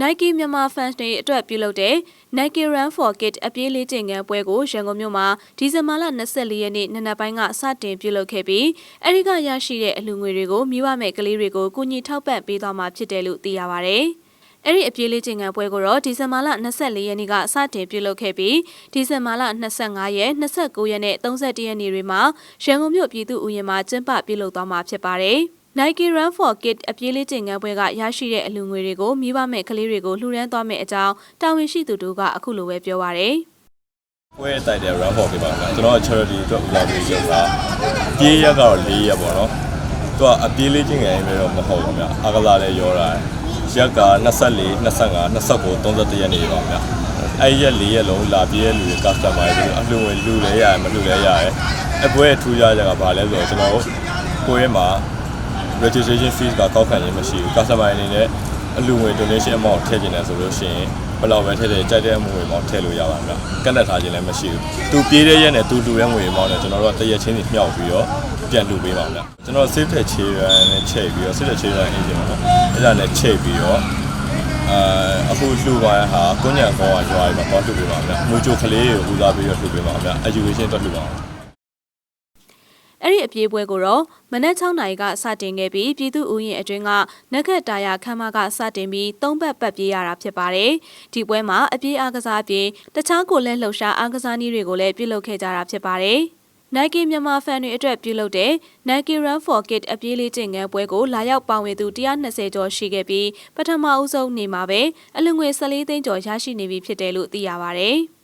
Nike မြန်မာ fans တွေအတွက်ပြုလုပ်တဲ့ Nike Run for Kids အပြေးလေးချိန်ခန်းပွဲကိုရန်ကုန်မြို့မှာဒီဇင်ဘာလ24ရက်နေ့နံနက်ပိုင်းကစတင်ပြုလုပ်ခဲ့ပြီးအဲဒီကရရှိတဲ့အလှူငွေတွေကိုမိဘမဲ့ကလေးတွေကိုကူညီထောက်ပံ့ပေးသွားမှာဖြစ်တယ်လို့သိရပါဗျ။အဲ့ဒီအပြေးလေးချိန်ခံပွဲကိုတော့ဒီဇင်ဘာလ24ရက်နေ့ကစတင်ပြုလုပ်ခဲ့ပြီးဒီဇင်ဘာလ25ရက်29ရက်နဲ့31ရက်နေ့တွေမှာရန်ကုန်မြို့ပြည်သူ့ဥယျာဉ်မှာကျင်းပပြုလုပ်သွားမှာဖြစ်ပါတယ်။ Nike Run for Kids အပြေးလေးချိန်ခံပွဲကရရှိတဲ့အလူငွေတွေကိုမိဘမဲ့ကလေးတွေကိုလှူဒန်းသွားမယ့်အကြောင်းတာဝန်ရှိသူတို့ကအခုလိုပဲပြောပါရယ်ပွဲတိုက်တဲ့ run for ပြပါမယ်ကျွန်တော်က charity အတွက်ဦးစားပေးရုပ်တာပြေးရက်ကတော့၄ရက်ပေါ့နော်သူကအပြေးလေးချင်းငယ်မျိုးတော့မဟုတ်ဘူးဗျအာကစားလည်းရောတာရက်က24 25 29 31ရက်နေပါဗျအဲ့ရက်၄ရက်လုံးလာပြေးရလူတွေ customer တွေအလှူငွေလူလည်းရတယ်မလူလည်းရတယ်အပွဲထူးခြားချက်ကဘာလဲဆိုတော့ကျွန်တော်တို့ကိုရဲမှာ registration fees ကကောက်ခံခြင်းမရှိဘူး customer အနေနဲ့အလူငွေ donation amount ထည့်ခြင်းတယ်ဆိုလို့ရှိရင်ဘယ်လောက်ပဲထည့်ထည့်ကြိုက်တဲ့အမှုငွေပေါင်းထည့်လို့ရပါမှာကန့်သက်ထားခြင်းလည်းမရှိဘူးသူပြေးတဲ့ရက်နဲ့သူလူတဲ့ငွေပေါင်းနဲ့ကျွန်တော်တို့ကတရက်ချင်းစီမြှောက်ပြီးတော့ပြန်လူပေးပါမယ်ကျွန်တော် save တဲ့ children နဲ့ချိန်ပြီးတော့ save တဲ့ children agent ပေါ့နော်အဲ့ဒါနဲ့ချိန်ပြီးတော့အာအခုလှူပါရဟာကိုညံကောင်းရွာတွေမှာပေါလှူပေးပါမယ်။မူချိုကလေးကိုဦးစားပေးတော့လှူပေးပါမယ်။ education အတွက်လှူပါမယ် အဲ့ဒီအပြေးပွဲကိုတော့မနက်6နာရီကစတင်ခဲ့ပြီးပြည်သူ့ဥယျာဉ်အတွင်းကနက်ခတ်တာယာခမ်းမကစတင်ပြီး၃ဘက်ပတ်ပြေးရတာဖြစ်ပါတယ်။ဒီပွဲမှာအပြေးအားကစားအပြင်တခြားကိုလည်းလှုပ်ရှားအားကစားနည်းတွေကိုလည်းပြုလုပ်ခဲ့ကြတာဖြစ်ပါတယ်။ Nike မြန်မာဖန်တွေအတွက်ပြုလုပ်တဲ့ Nike Run for Kids အပြေးလေးချိန်ငယ်ပွဲကိုလာရောက်ပါဝင်သူ120ကျော်ရှိခဲ့ပြီးပထမအဦးဆုံးနေမှာပဲအလူငွေ14သိန်းကျော်ရရှိနေပြီဖြစ်တယ်လို့သိရပါဗျ။